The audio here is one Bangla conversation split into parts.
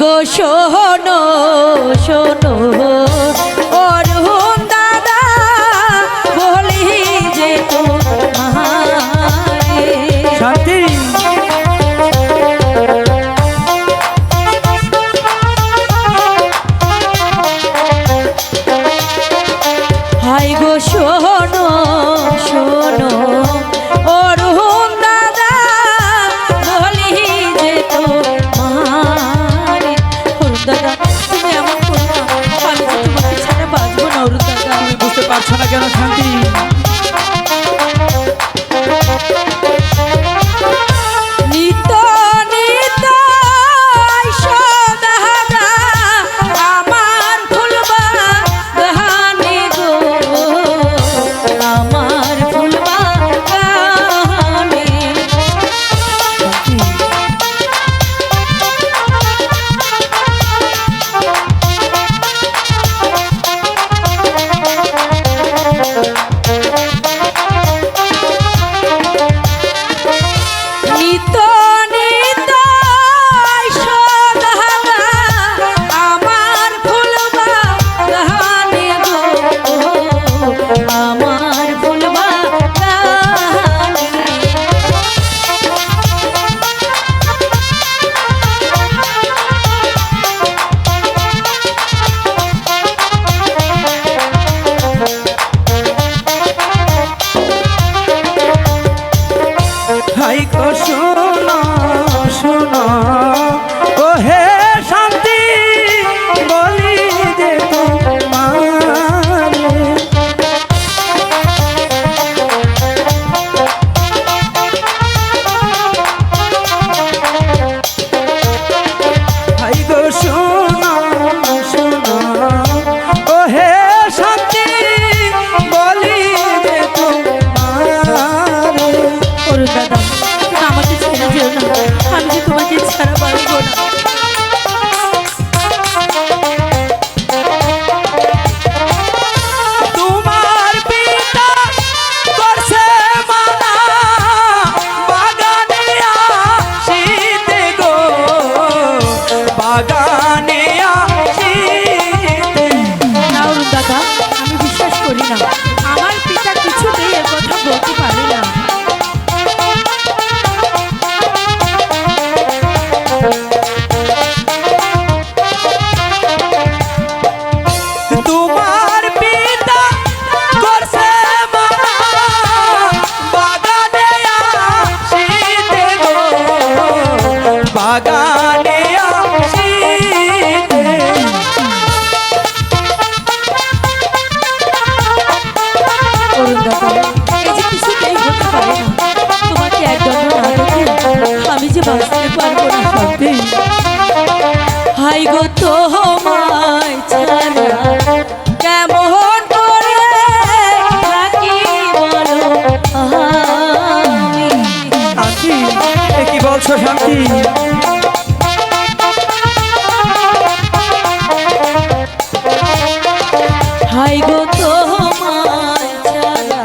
গো শোনো শোনো। অরুণ দাদা বলি যে শান্তি। হাই গো শোনো শোনো। পাচ্ছ না কেন শান্তি? বাগানে নাওরুন দাদা আমি বিশ্বাস করি না। আমার পিতা কিছুতেই কথা বলতে পারে না। Pagar শান্তি। হাই গো তোমার ছাড়া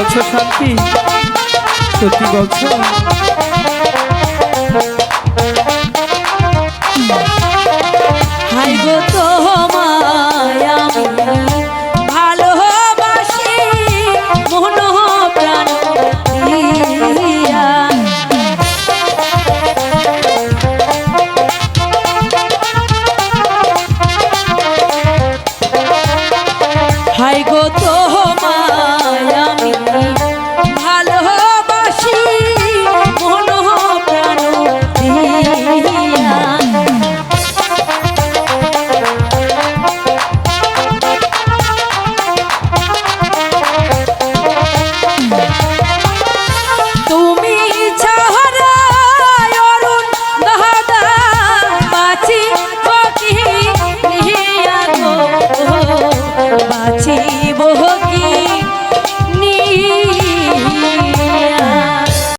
বলছো শান্তি? সত্যি বলছো?